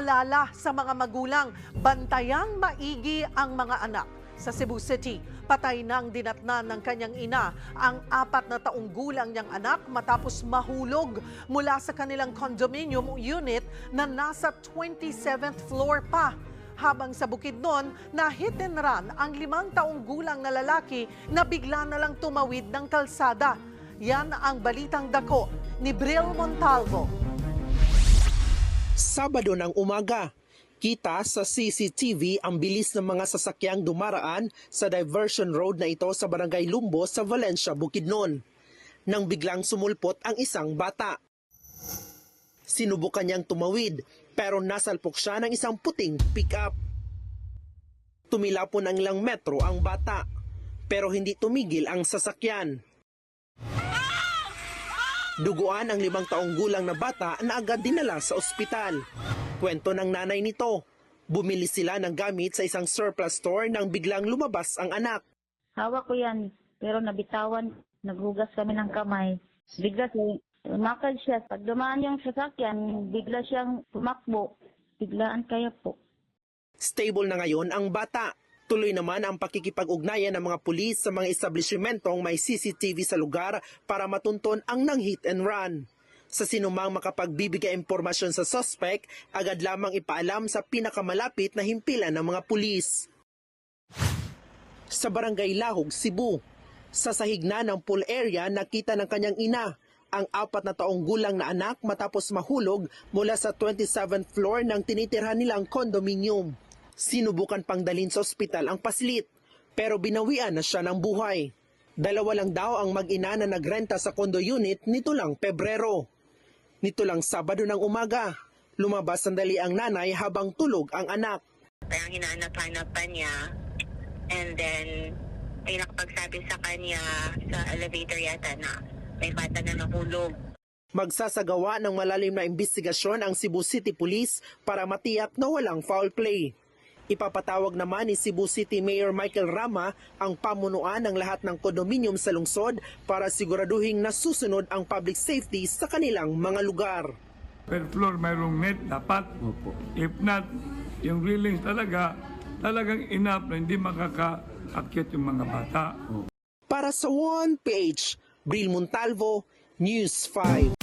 Paalala sa mga magulang, bantayang maigi ang mga anak. Sa Cebu City, patay nang dinatnan ng kanyang ina ang apat na taong gulang niyang anak matapos mahulog mula sa kanilang condominium unit na nasa 27th floor pa. Habang sa bukid noon, na hit and run ang limang taong gulang na lalaki na bigla na lang tumawid ng kalsada. Yan ang balitang dako ni Bril Montalvo. Sabado ng umaga, kita sa CCTV ang bilis ng mga sasakyang dumaraan sa diversion road na ito sa Barangay Lumbo sa Valencia, Bukidnon. Nang biglang sumulpot ang isang bata. Sinubukan niyang tumawid pero nasalpok siya ng isang puting pick-up. Tumila po ng ilang metro ang bata pero hindi tumigil ang sasakyan. Duguan ang limang taong gulang na bata na agad dinala sa ospital. Kwento ng nanay nito, bumili sila ng gamit sa isang surplus store nang biglang lumabas ang anak. Hawak ko yan, pero nabitawan. Naghugas kami ng kamay. Bigla umakal siya. Pag dumaan yung sasakyan, bigla siyang tumakbo. Biglaan kaya po. Stable na ngayon ang bata. Tuloy naman ang pakikipag-ugnayan ng mga pulis sa mga establishmentong may CCTV sa lugar para matunton ang nang hit and run. Sa sinumang makapagbibigay impormasyon sa suspect, agad lamang ipaalam sa pinakamalapit na himpilan ng mga pulis. Sa barangay Lahog, Cebu, sa sahig na ng pool area nakita ng kanyang ina ang apat na taong gulang na anak matapos mahulog mula sa 27th floor ng tinitirhan nilang condominium. Sinubukan pang dalhin sa ospital ang paslit, pero binawian na siya ng buhay. Dalawa lang daw ang mag-ina na nagrenta sa condo unit nito lang Pebrero. Nito lang Sabado ng umaga, lumabas sandali ang nanay habang tulog ang anak. parang hinahanap-hanap pa niya. And then, may nakapagsabi sa kanya sa elevator yata na may bata na nahulog. Magsasagawa ng malalim na investigasyon ang Cebu City Police para matiyak na walang foul play. Ipapatawag naman ni Cebu City Mayor Michael Rama ang pamunuan ng lahat ng kondominium sa lungsod para siguraduhing nasusunod ang public safety sa kanilang mga lugar. per floor mayroong net dapat. If not, yung railings talaga, talagang enough na hindi makakaakyat yung mga bata. Para sa One Page, Bril Montalvo, News 5.